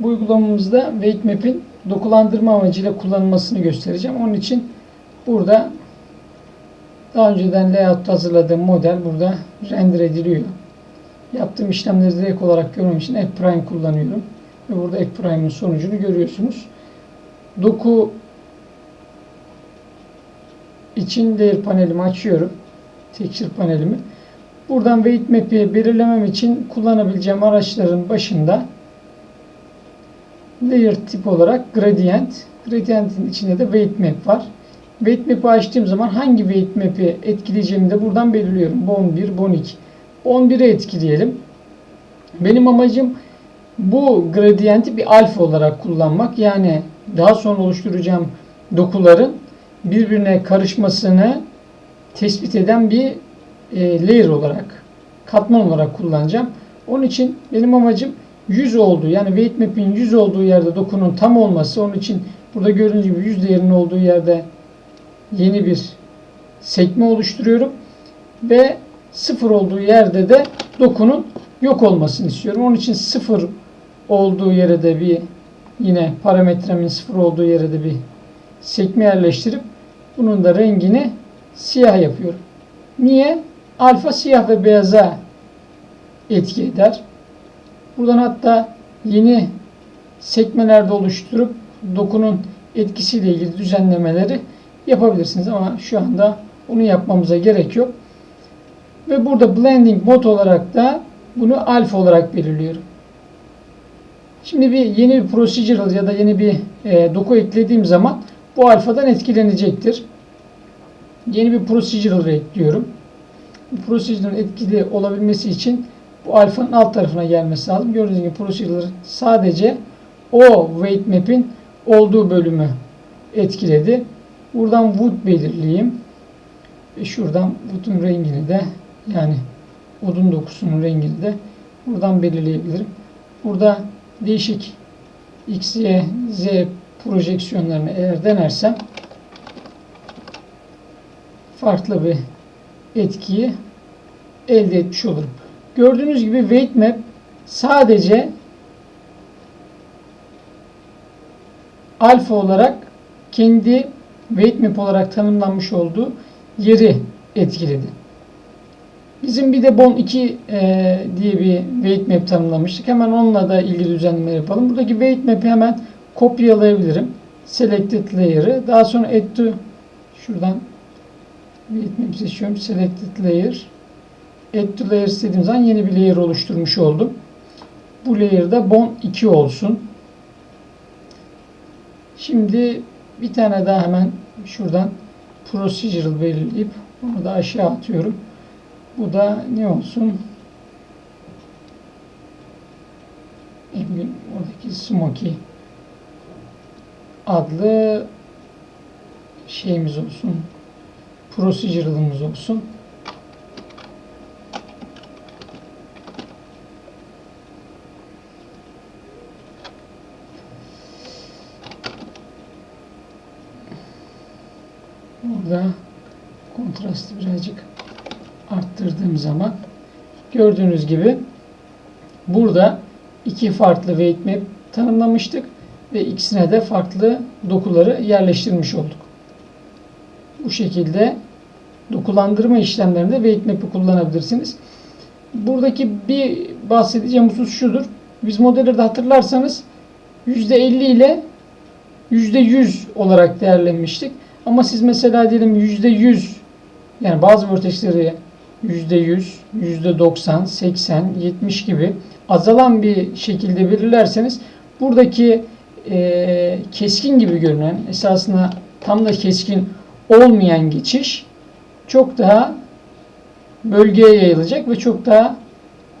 Bu uygulamamızda weight map'in dokulandırma amacıyla kullanılmasını göstereceğim. Onun için burada daha önceden layout hazırladığım model burada render ediliyor. Yaptığım işlemleri direkt olarak görmem için F-Prime kullanıyorum. Ve burada F-Prime'in sonucunu görüyorsunuz. Doku için layer panelimi açıyorum. Texture panelimi. Buradan weight map'i belirlemem için kullanabileceğim araçların başında layer tip olarak gradient. Gradient'in içinde de weight map var. Weight map'i açtığım zaman hangi weight map'i etkileyeceğimi de buradan belirliyorum. Bon 1, Bon 2. Bon 1'i etkileyelim. Benim amacım bu gradienti bir alfa olarak kullanmak. Yani daha sonra oluşturacağım dokuların birbirine karışmasını tespit eden bir e, layer olarak, katman olarak kullanacağım. Onun için benim amacım 100 olduğu yani weight map'in 100 olduğu yerde dokunun tam olması. Onun için burada gördüğünüz gibi 100 değerinin olduğu yerde yeni bir sekme oluşturuyorum. Ve 0 olduğu yerde de dokunun yok olmasını istiyorum. Onun için 0 olduğu yere de bir yine parametremin 0 olduğu yere de bir sekme yerleştirip bunun da rengini siyah yapıyorum. Niye? Alfa siyah ve beyaza etki eder. Buradan hatta yeni sekmelerde oluşturup dokunun etkisiyle ilgili düzenlemeleri yapabilirsiniz ama şu anda onu yapmamıza gerek yok. Ve burada blending mod olarak da bunu alfa olarak belirliyorum. Şimdi bir yeni bir procedural ya da yeni bir e, doku eklediğim zaman bu alfadan etkilenecektir. Yeni bir procedural ekliyorum. Bu procedural etkili olabilmesi için bu alfanın alt tarafına gelmesi lazım. Gördüğünüz gibi procedural sadece o weight map'in olduğu bölümü etkiledi. Buradan wood belirleyeyim. Ve şuradan wood'un rengini de yani odun dokusunun rengini de buradan belirleyebilirim. Burada değişik X, Y, Z projeksiyonlarını eğer denersem farklı bir etkiyi elde etmiş olurum. Gördüğünüz gibi weight map sadece alfa olarak kendi weight map olarak tanımlanmış olduğu yeri etkiledi. Bizim bir de BON 2 e, diye bir weight map tanımlamıştık. Hemen onunla da ilgili düzenleme yapalım. Buradaki weight map'i hemen kopyalayabilirim. Selected layer'ı. Daha sonra add to şuradan weight map seçiyorum. Selected layer. Add to layer istediğim zaman yeni bir layer oluşturmuş oldum. Bu layer'da BON 2 olsun. Şimdi bir tane daha hemen şuradan procedural belirleyip onu da aşağı atıyorum. Bu da ne olsun? Bugün oradaki Smoky adlı şeyimiz olsun. Procedural'ımız olsun. Burada kontrastı birazcık arttırdığım zaman gördüğünüz gibi burada iki farklı weight tanımlamıştık ve ikisine de farklı dokuları yerleştirmiş olduk. Bu şekilde dokulandırma işlemlerinde weight kullanabilirsiniz. Buradaki bir bahsedeceğim husus şudur. Biz modelleri hatırlarsanız %50 ile %100 olarak değerlenmiştik. Ama siz mesela diyelim %100 yani bazı vertexleri %100, %90, 80, 70 gibi azalan bir şekilde belirlerseniz buradaki e, keskin gibi görünen esasında tam da keskin olmayan geçiş çok daha bölgeye yayılacak ve çok daha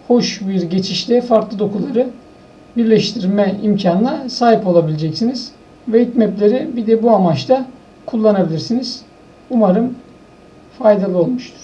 hoş bir geçişte farklı dokuları birleştirme imkanına sahip olabileceksiniz. Weight map'leri bir de bu amaçla kullanabilirsiniz. Umarım faydalı olmuştur.